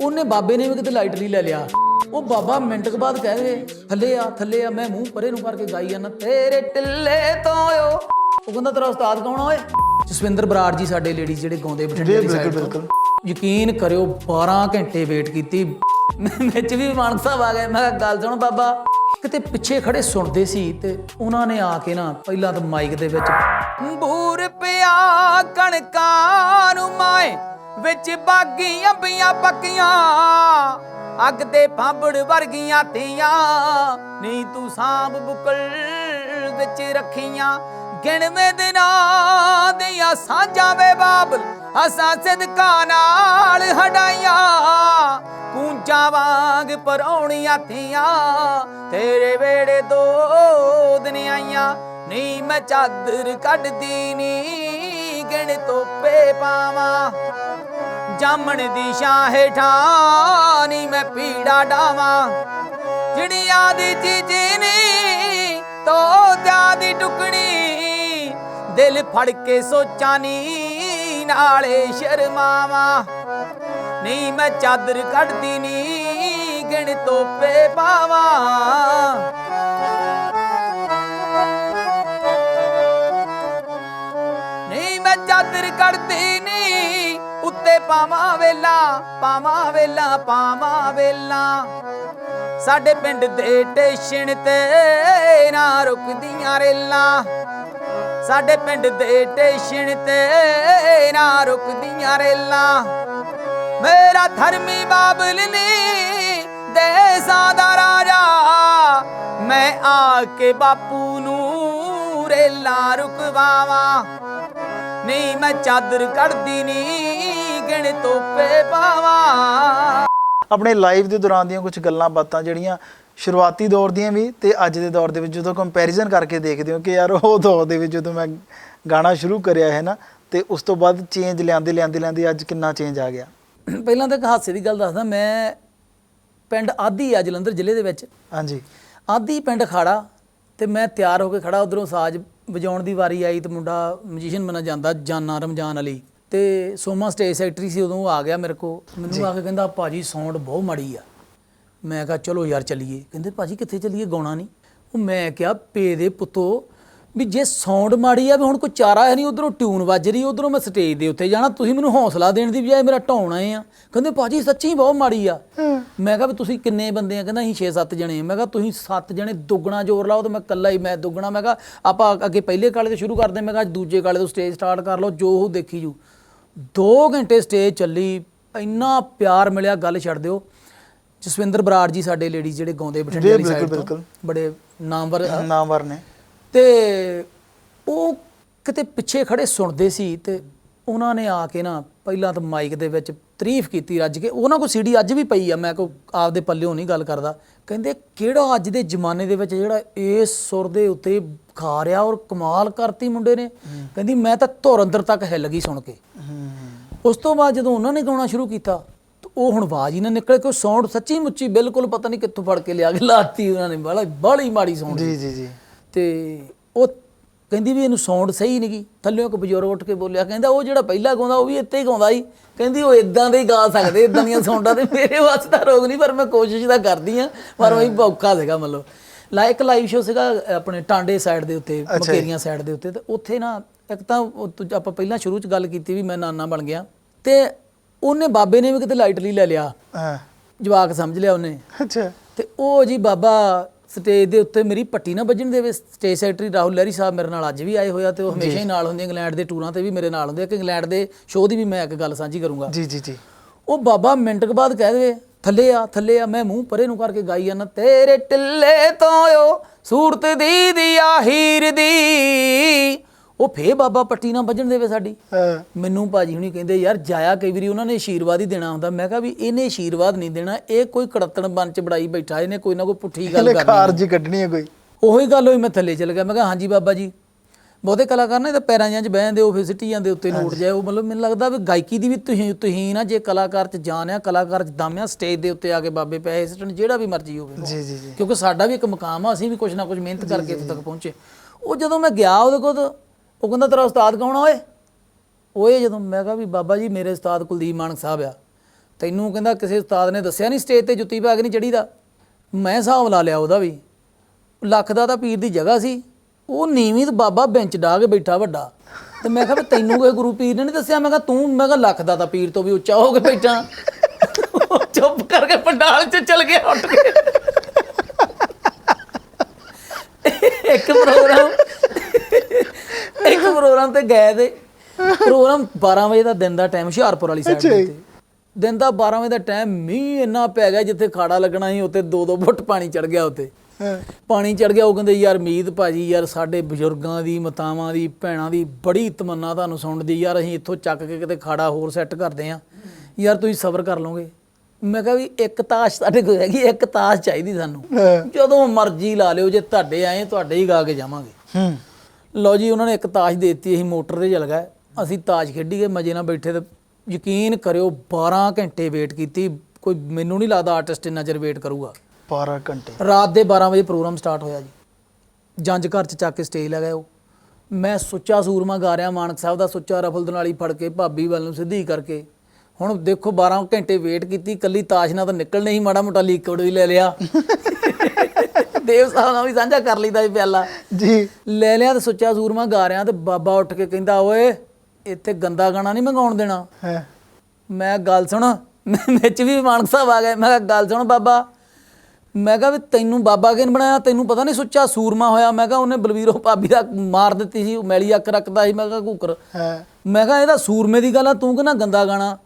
ਉਹਨੇ ਬਾਬੇ ਨੇ ਵੀ ਕਿਤੇ ਲਾਈਟਲੀ ਲੈ ਲਿਆ। ਉਹ ਬਾਬਾ ਮਿੰਟ ਕੁ ਬਾਅਦ ਕਹਿ ਦੇ ਥੱਲੇ ਆ ਥੱਲੇ ਆ ਮੈਂ ਮੂੰਹ ਪਰੇ ਨੂੰ ਕਰਕੇ ਗਾਈ ਜਾਂਦਾ ਤੇਰੇ ਟਿੱਲੇ ਤੋਂ ਓ ਉਹ। ਕਹਿੰਦਾ ਤੇਰਾ ਉਸਤਾਦ ਕੌਣ ਆ ਓਏ? ਜਸਵਿੰਦਰ ਬਰਾੜ ਜੀ ਸਾਡੇ ਲੇਡੀ ਜਿਹੜੇ ਗਾਉਂਦੇ ਬਠਿੰਡੇ ਦੀ ਸਾਈਡ ਤੋਂ। ਯਕੀਨ ਕਰਿਓ 12 ਘੰਟੇ ਵੇਟ ਕੀਤੀ। ਵਿੱਚ ਵੀ ਮਾਨਕ ਸਾਹਿਬ ਆ ਗਏ। ਮੈਂ ਕਿਹਾ ਗੱਲ ਸੁਣ ਬਾਬਾ। ਕਿਤੇ ਪਿੱਛੇ ਖੜੇ ਸੁਣਦੇ ਸੀ ਤੇ ਉਹਨਾਂ ਨੇ ਆ ਕੇ ਨਾ ਪਹਿਲਾਂ ਤਾਂ ਮਾਈਕ ਦੇ ਵਿੱਚ ਬੂਰ ਪਿਆ ਕਣਕਾਂ ਨੂੰ ਮਾਏ। ਵਿੱਚ ਬਾਗੀ ਅੰਬੀਆਂ ਪੱਕੀਆਂ। ਅੱਗ ਦੇ ਭਾਂਬੜ ਵਰਗੀਆਂ ਤੀਆਂ। ਨਹੀਂ ਤੂੰ ਸਾਂਭ ਬੁਕਲ ਵਿੱਚ ਰੱਖੀਆਂ। ਗਿਣਵੇਂ ਦਿਨਾਂ ਦੀਆਂ ਸਾਂਝਾਂ ਵੇ ਬਾਬਲ ਅਸਾਂ ਸਿਦਕਾ ਨਾਲ ਹਟਾਈਆਂ। ਕੂੰਜਾਂ ਵਾਂਗ ਪਰੌਣੀਆਂ ਥੀਆਂ ਤੇਰੇ ਵੇੜੇ ਦੋ ਦਿਨ ਆਈਆਂ। ਨਹੀਂ ਮੈਂ ਚਾਦਰ ਕੱਢਦੀ ਨੀ, ਗਿਣ ਤੋਪੇ ਪਾਵਾਂ। ਜਾਮਣ ਦੀ ਛਾਂ ਹੇਠਾਂ ਨੀ ਮੈਂ ਪੀੜਾ ਡਾਵਾਂ। ਜਿਹੜੀਆਂ ਦੀ ਚੀਜ਼ੀ ਨੀ ਤੋਦਿਆਂ ਦੀ ਟੁਕੜੀ ਦਿਲ ਫੜ ਕੇ ਸੋਚਾਂ ਨੀ, ਨਾਲੇ ਸ਼ਰਮਾਵਾਂ। ਨਹੀਂ ਮੈਂ ਚਾਦਰ ਕੱਢਦੀ ਨੀ, ਗਿਣ ਤੋਪੇ ਪਾਵਾਂ। ਨਹੀਂ ਮੈਂ ਚਾਦਰ ਕੱਢਦੀ ਨੀ ਉੱਤੇ ਪਾਵਾਂ ਵੇਲਾ ਪਾਵਾਂ ਵੇਲਾ ਪਾਵਾਂ ਵੇਲਾ। ਸਾਡੇ ਪਿੰਡ ਦੇ ਟੇਸ਼ਨ ਤੇ ਨਾ ਰੁਕਦੀਆਂ ਰੇਲਾਂ। ਸਾਡੇ ਪਿੰਡ ਦੇ ਟੇਸ਼ਨ ਤੇ ਨਾ ਰੁਕਦੀਆਂ ਰੇਲਾਂ। ਮੇਰਾ ਧਰਮੀ ਬਾਬਲ ਨੇ ਦੇਸਾਂ ਦਾ ਰਾਜਾ, ਮੈਂ ਆ ਕੇ ਬਾਪੂ ਨੂੰ ਰੇਲਾ ਰੁਕਵਾਵਾਂ। ਨਹੀਂ ਮੈਂ ਚਾਦਰ ਕੱਢਦੀ ਨਹੀਂ ਗਿਣ ਤੋਪੇ ਪਾਵਾਂ। ਆਪਣੇ ਲਾਈਵ ਦੇ ਦੌਰਾਨ ਦੀਆਂ ਕੁਝ ਗੱਲਾਂ ਬਾਤਾਂ ਜਿਹੜੀਆਂ ਸ਼ੁਰੂਆਤੀ ਦੌਰ ਦੀਆਂ ਵੀ ਤੇ ਅੱਜ ਦੇ ਦੌਰ ਦੇ ਵਿੱਚ ਜਦੋਂ ਕੰਪੈਰੀਜ਼ਨ ਕਰਕੇ ਦੇਖਦੇ ਹੋ ਕਿ ਯਾਰ ਉਹ ਦੌਰ ਦੇ ਵਿੱਚ ਜਦੋਂ ਮੈਂ ਗਾਣਾ ਸ਼ੁਰੂ ਕਰਿਆ ਹੈ ਨਾ ਤੇ ਉਸ ਤੋਂ ਬਾਅਦ ਚੇਂਜ ਲਿਆਂਦੇ ਲਿਆਂਦੇ ਲਿਆਂਦੇ ਅੱਜ ਕਿੰਨਾ ਚੇਂਜ ਆ ਗਿਆ। ਪਹਿਲਾਂ ਤਾਂ ਇੱਕ ਹਾਸੇ ਦੀ ਗੱਲ ਦੱਸਦਾ ਮੈਂ ਪਿੰਡ ਆਦੀ ਆ ਜਲੰਧਰ ਜ਼ਿਲ੍ਹੇ ਦੇ ਵਿੱਚ। ਹਾਂਜੀ। ਆਦੀ ਪਿੰਡ ਖਾੜਾ ਤੇ ਮੈਂ ਤਿਆਰ ਹੋ ਕੇ ਖੜਾ ਉਧਰੋਂ ਸਾਜ਼ ਵਜਾਉਣ ਦੀ ਵਾਰੀ ਆਈ ਤੇ ਮੁੰਡਾ ਮਿਊਜ਼ੀਸ਼ੀਅਨ ਬਣਾ ਜਾਂਦਾ ਜਾਨਾ ਰਮਜ਼ਾਨ ਅਲੀ। ਤੇ ਸੋਮਾ ਸਟੇਜ ਸੈਕਟਰੀ ਸੀ ਉਦੋਂ ਆ ਗਿਆ ਮੇਰੇ ਕੋ ਮੈਨੂੰ ਆ ਕੇ ਕਹਿੰਦਾ ਭਾਜੀ ਸਾਊਂਡ ਬਹੁਤ ਮਾੜੀ ਆ। ਮੈਂ ਕਿਹਾ ਚਲੋ ਯਾਰ ਚੱਲੀਏ। ਕਹਿੰਦੇ ਭਾਜੀ ਕਿੱਥੇ ਚੱਲੀਏ? ਗਾਉਣਾ ਨਹੀਂ। ਉਹ ਮੈਂ ਕਿਹਾ ਪੇ ਦੇ ਪੁੱਤੋ ਵੀ ਜੇ ਸਾਊਂਡ ਮਾੜੀ ਆ ਵੀ ਹੁਣ ਕੋਈ ਚਾਰਾ ਹੈ ਨਹੀਂ ਉਧਰੋਂ ਟਿਊਨ ਵੱਜ ਰਹੀ ਉਧਰੋਂ ਮੈਂ ਸਟੇਜ ਦੇ ਉੱਤੇ ਜਾਣਾ। ਤੁਸੀਂ ਮੈਨੂੰ ਹੌਸਲਾ ਦੇਣ ਦੀ ਬਜਾਏ ਮੇਰਾ ਢਾਉਣ ਆਏ ਆ। ਕਹਿੰਦੇ ਭਾਜੀ ਸੱਚੀ ਬਹੁਤ ਮਾੜੀ ਆ। ਮੈਂ ਕਿਹਾ ਵੀ ਤੁਸੀਂ ਕਿੰਨੇ ਬੰਦੇ ਆ? ਕਹਿੰਦਾ ਅਸੀਂ 6-7 ਜਣੇ ਆ। ਮੈਂ ਕਿਹਾ ਤੁਸੀਂ 7 ਜਣੇ ਦੁੱਗਣਾ ਜ਼ੋਰ ਲਾਓ ਤੇ ਮੈਂ ਇਕੱਲਾ ਹੀ ਮੈਂ ਦੁੱਗਣਾ। ਮੈਂ ਕਿਹਾ ਆਪਾਂ ਅੱਗੇ ਪਹਿਲੇ ਕਾਲੇ ਤੋਂ ਸ਼ੁਰੂ ਕਰਦੇ ਮੈਂ ਕਿਹਾ ਅੱਜ ਦੂਜੇ ਕਾਲੇ ਤੋਂ ਸਟੇਜ ਸਟਾਰਟ ਕਰ ਲਓ ਜੋ ਉਹ ਦੇਖੀ ਜੂ। 2 ਘੰਟੇ ਸਟੇਜ ਚੱਲੀ ਇੰਨਾ ਪਿਆਰ ਮਿਲਿਆ ਗੱਲ ਛੱਡ ਦਿਓ। ਜਸਵਿੰਦਰ ਬਰਾੜ ਜੀ ਸਾਡੇ ਲੇਡੀ ਜਿਹੜੇ ਗਾਉਂਦੇ ਬਠਿੰਡੇ ਵਾਲੀ ਸਾਈਡ ਤੋਂ। ਬੜੇ ਨਾਮਵਰ ਨਾਮਵਰ ਨੇ। ਤੇ ਉਹ ਕਿਤੇ ਪਿੱਛੇ ਖੜੇ ਸੁਣਦੇ ਸੀ ਤੇ ਉਹਨਾਂ ਨੇ ਆ ਕੇ ਨਾ ਪਹਿਲਾਂ ਤਾਂ ਮਾਈਕ ਦੇ ਵਿੱਚ ਤਾਰੀਫ ਕੀਤੀ ਰੱਜ ਕੇ। ਉਹਨਾਂ ਕੋਲ ਸੀਡੀ ਅੱਜ ਵੀ ਪਈ ਆ ਮੈਂ ਕੋ ਆਪਦੇ ਪੱਲਿਓਂ ਨਹੀਂ ਗੱਲ ਕਰਦਾ। ਕਹਿੰਦੇ ਕਿਹੜਾ ਅੱਜ ਦੇ ਜ਼ਮਾਨੇ ਦੇ ਵਿੱਚ ਜਿਹੜਾ ਇਸ ਸੁਰ ਦੇ ਉੱਤੇ ਖਾ ਰਿਹਾ ਔਰ ਕਮਾਲ ਕਰਤੀ ਮੁੰਡੇ ਨੇ? ਕਹਿੰਦੀ ਮੈਂ ਤਾਂ ਧੁਰ ਅੰਦਰ ਤੱਕ ਹਿੱਲ ਗਈ ਸੁਣ ਕੇ। ਉਸ ਤੋਂ ਬਾਅਦ ਜਦੋਂ ਉਹਨਾਂ ਨੇ ਗਾਉਣਾ ਸ਼ੁਰੂ ਕੀਤਾ ਤਾਂ ਉਹ ਹੁਣ ਆਵਾਜ਼ ਹੀ ਨਾ ਨਿਕਲੇ ਕੋਈ ਸਾਊਂਡ ਸੱਚੀ ਮੁੱਚੀ ਬਿਲਕੁਲ ਪਤਾ ਨਹੀਂ ਕਿੱਥੋਂ ਫੜ ਕੇ ਲਿਆ ਕੇ ਲਾਤੀ ਉਹਨਾਂ ਨੇ। ਬੜਾ ਬੜੀ ਮਾੜੀ ਸਾਊਂਡ ਜੀ ਜੀ ਜੀ। ਤੇ ਉਹ ਕਹਿੰਦੀ ਵੀ ਇਹਨੂੰ ਸਾਊਂਡ ਸਹੀ ਨਹੀਂ ਗੀ। ਥੱਲਿਓਂ ਇੱਕ ਬਜ਼ੁਰਗ ਉੱਠ ਕੇ ਬੋਲਿਆ ਕਹਿੰਦਾ ਉਹ ਜਿਹੜਾ ਪਹਿਲਾਂ ਗਾਉਂਦਾ ਉਹ ਵੀ ਇੱਥੇ ਹੀ ਗਾਉਂਦਾ ਸੀ। ਕਹਿੰਦੀ ਉਹ ਇਦਾਂ ਦੇ ਹੀ ਗਾ ਸਕਦੇ ਇਦਾਂ ਦੀਆਂ ਸਾਊਂਡਾਂ ਤੇ ਮੇਰੇ ਵਾਸਤੇ ਤਾਂ ਰੋਗ ਨਹੀਂ ਪਰ ਮੈਂ ਕੋਸ਼ਿਸ਼ ਤਾਂ ਕਰਦੀ ਆ ਪਰ ਉਹ ਔਖਾ ਸੀਗਾ ਮਤਲਬ। ਲਾਈਕ ਲਾਈਵ ਸ਼ੋ ਸੀਗਾ ਆਪਣੇ ਟਾਂਡੇ ਸਾਈਡ ਦੇ ਉੱਤੇ ਮਕੇਰੀਆਂ ਸਾਈਡ ਦੇ ਉੱਤੇ ਤੇ ਉੱਥੇ ਨਾ ਇੱਕ ਤਾਂ ਆਪਾਂ ਪਹਿਲਾਂ ਸ਼ੁਰੂ ਚ ਗੱਲ ਕੀਤੀ ਵੀ ਮੈਂ ਨਾਨਾ ਬਣ ਗਿਆ ਤੇ ਉਹਨੇ ਬਾਬੇ ਨੇ ਵੀ ਕਿਤੇ ਲਾਈਟਲੀ ਲੈ ਲਿਆ। ਹਾਂ। ਜਵਾਕ ਸਮਝ ਲਿਆ ਉਹਨੇ। ਅੱਛਾ। ਤੇ ਉਹ ਜੀ ਬਾਬਾ ਸਟੇਜ ਦੇ ਉੱਤੇ ਮੇਰੀ ਪੱਟੀ ਨਾ ਵੱਜਣ ਦੇਵੇ ਸਟੇਜ ਸੈਕਟਰੀ ਰਾਹੁਲ ਲਹਿਰੀ ਸਾਹਿਬ ਮੇਰੇ ਨਾਲ ਅੱਜ ਵੀ ਆਏ ਹੋਇਆ ਤੇ ਉਹ ਹਮੇਸ਼ਾ ਹੀ ਨਾਲ ਹੁੰਦੇ ਇੰਗਲੈਂਡ ਦੇ ਟੂਰਾਂ ਤੇ ਵੀ ਮੇਰੇ ਨਾਲ ਹੁੰਦੇ ਆ ਕਿ ਇੰਗਲੈਂਡ ਦੇ ਸ਼ੋਅ ਦੀ ਵੀ ਮੈਂ ਇੱਕ ਗੱਲ ਸਾਂਝੀ ਕਰੂੰਗਾ। ਜੀ ਜੀ ਜੀ। ਉਹ ਬਾਬਾ ਮਿੰਟ ਕੁ ਬਾਅਦ ਕਹਿ ਦੇਵੇ ਥੱਲੇ ਆ ਥੱਲੇ ਆ ਮੈਂ ਮੂੰਹ ਪਰੇ ਨੂੰ ਕਰਕੇ ਗਾਈ ਜਾਂਦਾ ਤੇਰੇ ਟਿੱਲੇ ਤੋਂ ਓ ਸੂਰਤ ਦੀ ਦੀ ਆ ਹੀਰ ਦੀ। ਉਹ ਫੇ ਬਾਬਾ ਪੱਟੀ ਨਾ ਵੱਜਣ ਦੇਵੇ ਸਾਡੀ। ਹਾਂ। ਮੈਨੂੰ ਭਾਜੀ ਹੁਣੀ ਕਹਿੰਦੇ ਯਾਰ ਜਾਇਆ ਕਈ ਵਾਰੀ ਉਹਨਾਂ ਨੇ ਆਸ਼ੀਰਵਾਦ ਹੀ ਦੇਣਾ ਹੁੰਦਾ। ਮੈਂ ਕਿਹਾ ਵੀ ਇਹਨੇ ਆਸ਼ੀਰਵਾਦ ਨਹੀਂ ਦੇਣਾ ਇਹ ਕੋਈ ਕੜਤਣ ਬਣ ਚ ਬੜਾਈ ਬੈਠਾ ਇਹਨੇ ਕੋਈ ਨਾ ਕੋਈ ਪੁੱਠੀ ਗੱਲ ਕਰਨੀ ਖਾਰਜ ਕੱਢਣੀ ਹੈ ਕੋਈ। ਉਹੀ ਗੱਲ ਹੋਈ ਮੈਂ ਥੱਲੇ ਚਲ ਗਿਆ। ਮੈਂ ਕਿਹਾ ਹਾਂਜੀ ਬਾਬਾ ਜੀ ਬਹੁਤੇ ਕਲਾਕਾਰ ਨੇ ਤਾਂ ਪੈਰਾਂ ਜਾਂ 'ਚ ਬਹਿ ਜਾਂਦੇ ਉਹ ਫਿਰ ਸਿੱਟੀ ਜਾਂਦੇ ਉੱਤੇ ਨੂੰ ਜਾਏ ਉਹ ਮਤਲਬ ਮੈਨੂੰ ਲੱਗਦਾ ਵੀ ਗਾਇਕੀ ਦੀ ਵੀ ਤੁਸੀਂ ਤੁਸੀਂ ਨਾ ਜੇ ਕਲਾਕਾਰ 'ਚ ਜਾਣ ਆ ਕਲਾਕਾਰ 'ਚ ਦਮ ਆ ਸਟੇਜ ਦੇ ਉੱਤੇ ਆ ਕੇ ਬਾਬੇ ਪੈਸੇ ਸਿੱਟਣ ਜਿਹੜਾ ਵੀ ਮਰਜ਼ੀ ਹੋਵੇ। ਜੀ ਜੀ ਜੀ। ਕਿਉਂਕਿ ਸਾਡਾ ਵੀ ਇੱਕ ਮਕਾਮ ਆ ਅਸੀਂ ਵੀ ਕੁਝ ਨਾ ਕੁਝ ਮਿਹਨਤ ਕਰਕੇ ਇੱਥੇ ਤੱਕ ਪਹੁੰਚੇ। ਉਹ ਜਦੋਂ ਮੈਂ ਗਿਆ ਉਹਦੇ ਕੋਲ ਉਹ ਕਹਿੰਦਾ, ਤੇਰਾ ਉਸਤਾਦ ਕੌਣ ਆ ਓਏ? ਓਏ ਜਦੋਂ ਮੈਂ ਕਿਹਾ ਵੀ, ਬਾਬਾ ਜੀ, ਮੇਰੇ ਉਸਤਾਦ ਕੁਲਦੀਪ ਮਾਨਕ ਸਾਹਿਬ ਆ। ਤੈਨੂੰ ਕਹਿੰਦਾ, ਕਿਸੇ ਉਸਤਾਦ ਨੇ ਦੱਸਿਆ ਨਹੀਂ ਸਟੇਜ ਤੇ ਜੁੱਤੀ ਪਾ ਕੇ ਨਹੀਂ ਚੜੀਦਾ ਮੈਂ ਹਿਸਾਬ ਲਾ ਲਿਆ ਉਹਦਾ ਵੀ। ਲੱਖ ਦਾ ਤਾਂ ਪੀਰ ਦੀ ਜਗ੍ਹਾ ਸੀ। ਉਹ ਨੀਵੀਂ ਤੇ ਬਾਬਾ ਬੈਂਚ ਢਾ ਕੇ ਬੈਠਾ ਵੱਡਾ। ਤੇ ਮੈਂ ਕਿਹਾ ਵੀ ਤੈਨੂੰ ਕੋਈ ਗੁਰੂ ਪੀਰ ਨੇ ਨਹੀਂ ਦੱਸਿਆ? ਮੈਂ ਕਿਹਾ, ਤੂੰ, ਮੈਂ ਕਿਹਾ, ਲੱਖ ਦਾ ਤਾਂ ਪੀਰ ਤੋਂ ਵੀ ਉੱਚਾ ਹੋ ਕੇ ਬੈਠਾ। ਉਹ ਚੁੱਪ ਕਰਕੇ ਪੰਡਾਲ 'ਚ ਚਲ ਗਿਆ, ਉੱਠ ਕੇ। ਇੱਕ ਪ੍ਰੋਗਰਾਮ ਇੱਕ ਪ੍ਰੋਗਰਾਮ ਤੇ ਗਏ ਤੇ ਪ੍ਰੋਗਰਾਮ 12 ਵਜੇ ਦਾ ਦਿਨ ਦਾ ਟਾਈਮ ਹੁਸ਼ਿਆਰਪੁਰ ਵਾਲੀ ਸਾਈਡ। ਤੇ ਦਿਨ ਦਾ 12 ਵਜੇ ਦਾ ਟਾਈਮ ਮੀਂਹ ਇੰਨਾ ਪੈ ਗਿਆ ਜਿੱਥੇ ਖਾੜਾ ਲੱਗਣਾ ਸੀ ਉੱਤੇ 2-2 ਫੁੱਟ ਪਾਣੀ ਚੜ ਗਿਆ ਉੱਤੇ ਪਾਣੀ ਚੜ ਗਿਆ ਉਹ ਕਹਿੰਦੇ ਯਾਰ ਮੀਤ ਭਾਜੀ ਯਾਰ ਸਾਡੇ ਬਜ਼ੁਰਗਾਂ ਦੀ ਮਾਤਾਵਾਂ ਦੀ ਭੈਣਾਂ ਦੀ ਬੜੀ ਤਮੰਨਾ ਤੁਹਾਨੂੰ ਸੁਣਨ ਦੀ। ਯਾਰ ਅਸੀਂ ਇੱਥੋਂ ਚੱਕ ਕੇ ਕਿਤੇ ਖਾੜਾ ਹੋਰ ਸੈੱਟ ਕਰਦੇ ਆ ਯਾਰ ਤੁਸੀਂ ਸਬਰ ਕਰ ਲਓਗੇ। ਮੈਂ ਕਿਹਾ ਵੀ ਇੱਕ ਤਾਸ਼ ਸਾਡੇ ਕੋਲ ਹੈਗੀ ਇੱਕ ਤਾਸ਼ ਚਾਹੀਦੀ ਸਾਨੂੰ। ਜਦੋਂ ਮਰਜ਼ੀ ਲਾ ਲਿਓ ਜੇ ਤੁਹਾਡੇ ਆਏ ਤੁਹਾਡੇ ਹੀ ਗਾ ਕੇ ਜਾਵਾਂਗੇ। ਹੂੰ। ਲਓ ਜੀ ਉਹਨਾਂ ਨੇ ਇੱਕ ਤਾਸ਼ ਦੇ ਦਿੱਤੀ ਅਸੀਂ ਮੋਟਰ ਤੇ ਚਲ ਗਏ। ਅਸੀਂ ਤਾਸ਼ ਖੇਡੀ ਗਏ ਮਜੇ ਨਾਲ ਬੈਠੇ ਤੇ ਯਕੀਨ ਕਰਿਓ 12 ਘੰਟੇ ਵੇਟ ਕੀਤੀ। ਕੋਈ ਮੈਨੂੰ ਨਹੀਂ ਲੱਗਦਾ ਆਰਟਿਸਟ ਇੰਨਾ ਚਿਰ ਵੇਟ ਕਰੂਗਾ। 12 ਘੰਟੇ। ਰਾਤ ਦੇ 12 ਵਜੇ ਪ੍ਰੋਗਰਾਮ ਸਟਾਰਟ ਹੋਇਆ ਜੀ। ਜੰਜ ਘਰ ਚ ਚੱਕ ਕੇ ਸਟੇਜ ਲੈ ਗਏ ਉਹ। ਮੈਂ ਸੁੱਚਾ ਸੂਰਮਾ ਗਾ ਰਿਹਾ ਮਾਨਕ ਸਾਹਿਬ ਦਾ ਸੁੱਚਾ ਰਫਲ ਦਨਾਲੀ ਫੜ ਕੇ ਭਾਬੀ ਵੱਲ ਨੂੰ ਸਿੱਧੀ ਕਰਕੇ। ਹੁਣ ਦੇਖੋ 12 ਘੰਟੇ ਵੇਟ ਕੀਤੀ ਕੱਲੀ ਤਾਸ਼ ਨਾਲ ਤਾਂ ਨਿਕਲ ਨਹੀਂ ਮਾੜਾ ਮੋਟਾ ਲਿਕਵਿਡ ਵੀ ਲੈ ਲਿਆ। ਦੇਵ ਸਾਹਿਬ ਨਾਲ ਵੀ ਸਾਂਝਾ ਕਰ ਲਈਦਾ ਸੀ ਪਿਆਲਾ। ਜੀ। ਲੈ ਲਿਆ ਤੇ ਸੁੱਚਾ ਸੂਰਮਾ ਗਾ ਰਿਹਾ ਤੇ ਬਾਬਾ ਉੱਠ ਕੇ ਕਹਿੰਦਾ ਓਏ ਇੱਥੇ ਗੰਦਾ ਗਾਣਾ ਨਹੀਂ ਮੰਗਾਉਣ ਦੇਣਾ। ਹੈ। ਮੈਂ ਗੱਲ ਸੁਣ ਵਿੱਚ ਵੀ ਮਾਨਕ ਸਾਹਿਬ ਆ ਗਏ। ਮੈਂ ਕਿਹਾ ਗੱਲ ਸੁਣ ਬਾਬਾ ਮੈਂ ਕਿਹਾ ਵੀ ਤੈਨੂੰ ਬਾਬਾ ਕਿਨ ਬਣਾਇਆ? ਤੈਨੂੰ ਪਤਾ ਨਹੀਂ ਸੁੱਚਾ ਸੂਰਮਾ ਹੋਇਆ। ਮੈਂ ਕਿਹਾ ਉਹਨੇ ਬਲਵੀਰੋ ਭਾਬੀ ਦਾ ਮਾਰ ਦਿੱਤੀ ਸੀ ਮੈਲੀ ਅੱਖ ਰੱਖਦਾ ਸੀ ਮੈਂ ਕਿਹਾ ਘੂਕਰ। ਹੈ। ਮੈਂ ਕਿਹਾ ਇਹਦਾ ਸੂਰਮੇ ਦੀ ਗੱਲ ਆ ਤੂੰ ਕਹਿੰਦਾ ਗੰਦਾ ਗਾਣਾ?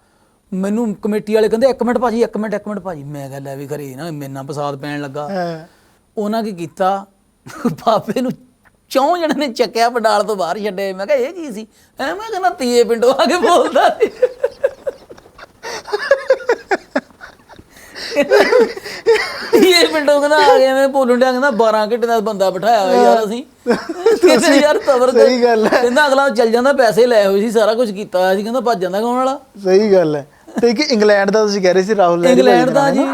ਮੈਨੂੰ ਕਮੇਟੀ ਵਾਲੇ ਕਹਿੰਦੇ ਇੱਕ ਮਿੰਟ ਭਾਜੀ ਇੱਕ ਮਿੰਟ ਇੱਕ ਮਿੰਟ ਭਾਜੀ। ਮੈਂ ਕਿਹਾ ਲੈ ਵੀ ਘਰੇ ਨਾ ਮੇਰੇ ਨਾਲ ਫਸਾਦ ਪੈਣ ਲੱਗਾ। ਹੈ। ਉਹਨਾਂ ਕੀ ਕੀਤਾ? ਬਾਬੇ ਨੂੰ ਚੌਂ ਜਣਾਂ ਨੇ ਚੱਕਿਆ ਪੰਡਾਲ ਤੋਂ ਬਾਹਰ ਛੱਡੇ। ਮੈਂ ਕਿਹਾ ਇਹ ਕੀ ਸੀ? ਐਵੇਂ ਕਹਿੰਦਾ ਤੀਏ ਪਿੰਡੋਂ ਆ ਕੇ ਬੋਲਦਾ ਸੀ। ਤੀਏ ਪਿੰਡੋਂ ਕਹਿੰਦਾ ਆ ਗਿਆ ਮੈਂ ਬੋਲਣ ਡਿਆ ਕਹਿੰਦਾ 12 ਘੰਟੇ ਦਾ ਬੰਦਾ ਬਿਠਾਇਆ ਹੋਇਆ ਯਾਰ ਅਸੀਂ। ਕਿਤੇ ਯਾਰ ਤਬਰ ਤੇ ਸਹੀ ਗੱਲ ਹੈ। ਕਹਿੰਦਾ ਅਗਲਾ ਚੱਲ ਜਾਂਦਾ ਪੈਸੇ ਲੈ ਹੋਏ ਸੀ ਸਾਰਾ ਕੁਝ ਕੀਤਾ ਹੋਇਆ ਸੀ। ਕਹਿੰਦਾ ਭੱਜ ਜਾਂਦਾ ਕੌਣ ਵਾਲਾ? ਸਹੀ ਗੱਲ ਹੈ। ਤੇ ਕਿ ਇੰਗਲੈਂਡ ਦਾ ਤੁਸੀਂ ਕਹਿ ਰਹੇ ਸੀ ਰਾਹੁਲ ਇੰਗਲੈਂਡ ਦਾ ਜੀ?